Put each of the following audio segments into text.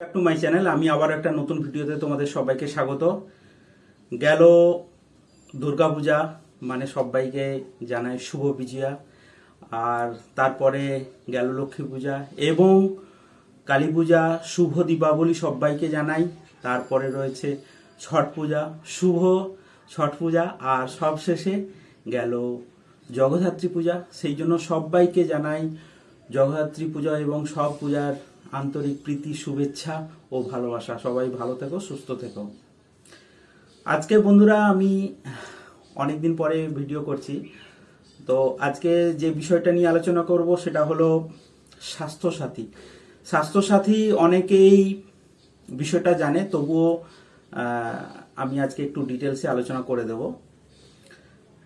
To my channel আমি আবার একটা নতুন ভিডিওতে তোমাদের সবাইকে স্বাগত। গেল দুর্গাপূজা মানে সবাইকে জানাই শুভ বিজয়া। আর তারপরে গেল লক্ষ্মী পূজা এবং কালী পূজা, শুভ দীপাবলি সবাইকে জানাই। তারপরে রয়েছে ছট পূজা, শুভ ছট পূজা, আর সবশেষে গেল জগদ্ধাত্রী পূজা। সেই জন্য সবাইকে জানাই জগদ্ধাত্রী পূজা এবং সব পূজার আন্তরিক প্রীতি, শুভেচ্ছা ও ভালোবাসা। সবাই ভালো থেকো, সুস্থ থেকো। আজকে বন্ধুরা আমি অনেকদিন পরে ভিডিও করছি। তো আজকে যে বিষয়টা নিয়ে আলোচনা করব সেটা হলো স্বাস্থ্যসাথী। স্বাস্থ্যসাথী অনেকেই বিষয়টা জানে, তবুও আমি আজকে একটু ডিটেলসে আলোচনা করে দেব।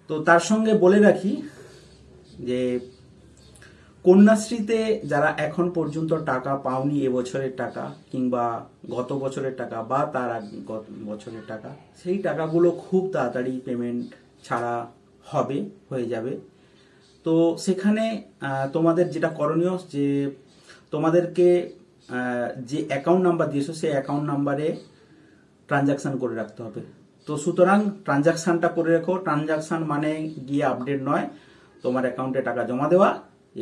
তো তার সঙ্গে বলে রাখি যে কন্যাশ্রীতে যারা এখন পর্যন্ত টাকা পাওনি এবছরের টাকা কিংবা গত বছরের টাকা বা তার গত বছরের টাকা, সেই টাকাগুলো খুব তাড়াতাড়ি পেমেন্ট ছাড়া হবে, হয়ে যাবে। তো সেখানে তোমাদের যেটা করণীয় যে তোমাদেরকে যে অ্যাকাউন্ট নাম্বার দিয়েছ সেই অ্যাকাউন্ট নাম্বারে ট্রানজাকশন করে রাখতে হবে। তো সুতরাং ট্রানজাকশনটা করে রেখো। ট্রানজাকশান মানে গিয়ে আপডেট নয়। তোমার অ্যাকাউন্টে টাকা জমা দেওয়া।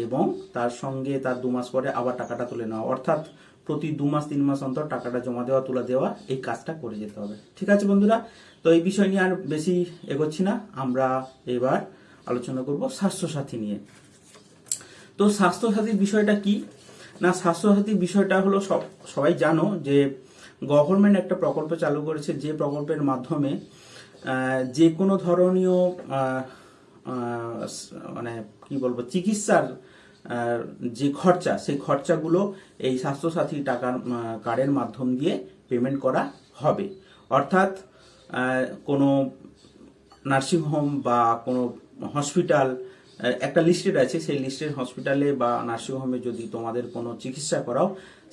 এবং তার সঙ্গে তার দু মাস পরে আবার টাকাটা তুলে নেওয়া। অর্থাৎ প্রতি দু মাস, তিন মাস অন্তর টাকাটা জমা দেওয়া, তুলে দেওয়া, এই কাজটা করে যেতে হবে। ঠিক আছে বন্ধুরা? তো এই বিষয় নিয়ে আর বেশি এগোচ্ছি না। আমরা এবার আলোচনা করব স্বাস্থ্যসাথী নিয়ে। তো স্বাস্থ্যসাথীর বিষয়টা কি? না স্বাস্থ্যসাথী বিষয়টা হলো সব, সবাই জানো যে গভর্নমেন্ট একটা প্রকল্প চালু করেছে যে প্রকল্পের মাধ্যমে যে কোনো ধরনীয় মানে কি বলব, চিকিৎসার যে খরচা, সেই খরচাগুলো এই স্বাস্থ্যসাথী টাকার কার্ডের মাধ্যম দিয়ে পেমেন্ট করা হবে। অর্থাৎ কোনো নার্সিংহোম বা কোনো হসপিটাল একটা লিস্টেড আছে, সেই লিস্টেড হসপিটালে বা নার্সিংহোমে যদি তোমাদের কোনো চিকিৎসা করাও,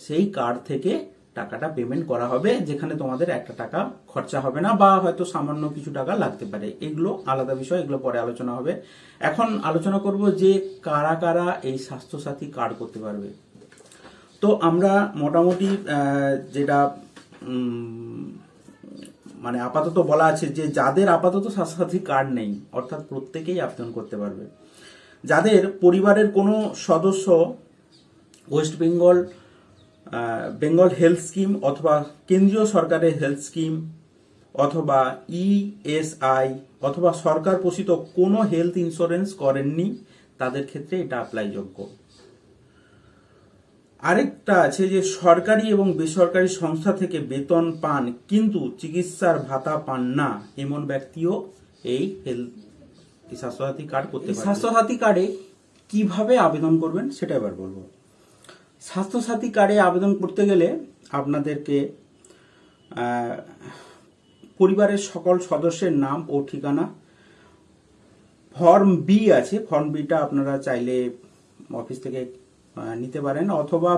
সেই কার্ড থেকে টাকাটা পেমেন্ট করা হবে, যেখানে তোমাদের একটা টাকা খরচা হবে না, বা হয়তো সামান্য কিছু টাকা লাগতে পারে। এগুলো আলাদা বিষয়, এগুলো পরে আলোচনা হবে। এখন আলোচনা করব যে কারা কারা এই স্বাস্থ্যসাথী কার্ড করতে পারবে। তো আমরা মোটামুটি যেটা মানে আপাতত বলা আছে যে যাদের আপাতত স্বাস্থ্যসাথী কার্ড নেই, অর্থাৎ প্রত্যেকেই আবেদন করতে পারবে। যাদের পরিবারের কোনো সদস্য, West Bengal Bengal health scheme অথবা কেন্দ্রীয় সরকারের হেলথ স্কিম অথবা ইএসআই অথবা সরকার পোষিত কোনো হেলথ ইন্স্যুরেন্স করেননি, তাদের ক্ষেত্রে এটা অ্যাপ্লাই যোগ্য আরেকটা আছে যে সরকারি এবং বেসরকারি সংস্থা থেকে বেতন পান, কিন্তু চিকিৎসার ভাতা পান না, এমন ব্যক্তিও এই হেলথ স্বাস্থ্যসাথী কার্ড করতে স্বাস্থ্যসাথী কার্ডে কীভাবে আবেদন করবেন সেটা এবার বলব। স্বাস্থ্যসাথী কার্ডে আবেদন করতে গেলে আপনাদেরকে পরিবারের সকল সদস্যের নাম ও ঠিকানা, ফর্ম বি আছে, ফর্ম বিটা আপনারা চাইলে অফিস থেকে নিতে পারেন অথবা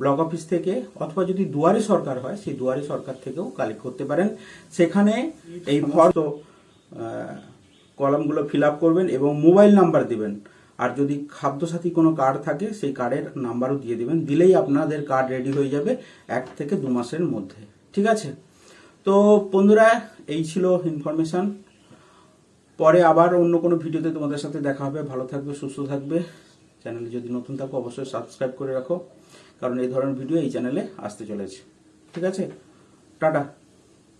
ব্লক অফিস থেকে অথবা যদি দুয়ারে সরকার হয়, সেই দুয়ারে সরকার থেকেও কালেক্ট করতে পারেন। সেখানে এই ফর্ম কলামগুলো ফিল করবেন এবং মোবাইল নাম্বার দিবেন। আর যদি খাদ্যসাথী কোনো কার্ড থাকে, সেই কার্ডের নাম্বারও দিয়ে দিবেন। দিলেই আপনাদের কার্ড রেডি হয়ে যাবে এক থেকে দু মাসের মধ্যে। ঠিক আছে? তো বন্ধুরা, এই ছিল ইনফরমেশন পরে আবার অন্য কোনো ভিডিওতে তোমাদের সাথে দেখা হবে। ভালো থাকবে, সুস্থ থাকবে। চ্যানেলে যদি নতুন থাকো, অবশ্যই সাবস্ক্রাইব করে রাখো। কারণ এই ধরনের ভিডিও এই চ্যানেলে আসতে চলেছে। ঠিক আছে? টাটা।